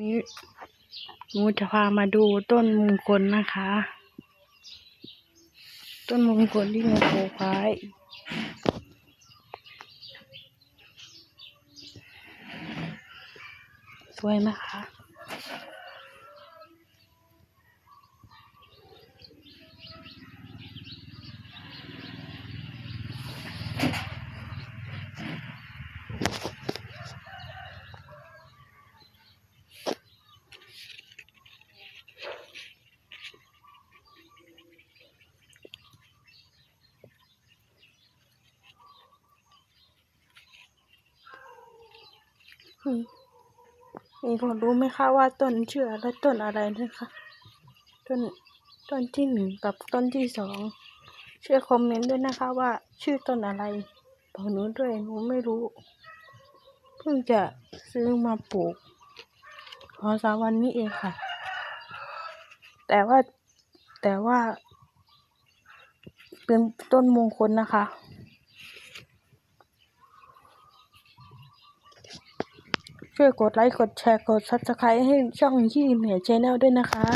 นี้มูจะพามาดูต้นมงคลนะคะ ต้นมงคลที่หนูปลูกไว้สวยไหมคะ มีคนรู้ไหมคะว่าต้นชื่ออะต้นอะไรนะคะต้นต้นที่หนึ่งกับต้นที่สองช่วยคอมเมนต์ด้วยนะคะว่าชื่อต้นอะไรบอกหนูด้วยหนูไม่รู้ เพิ่งจะซื้อมาปลูกพอสามวันนี้เองค่ะ แต่ว่าแต่ว่า เป็นต้นมงคลนะคะ ช่วยกดไลค์ กดแชร์ กด subscribe ให้ช่องยี่เหนือชแนลด้วยนะคะ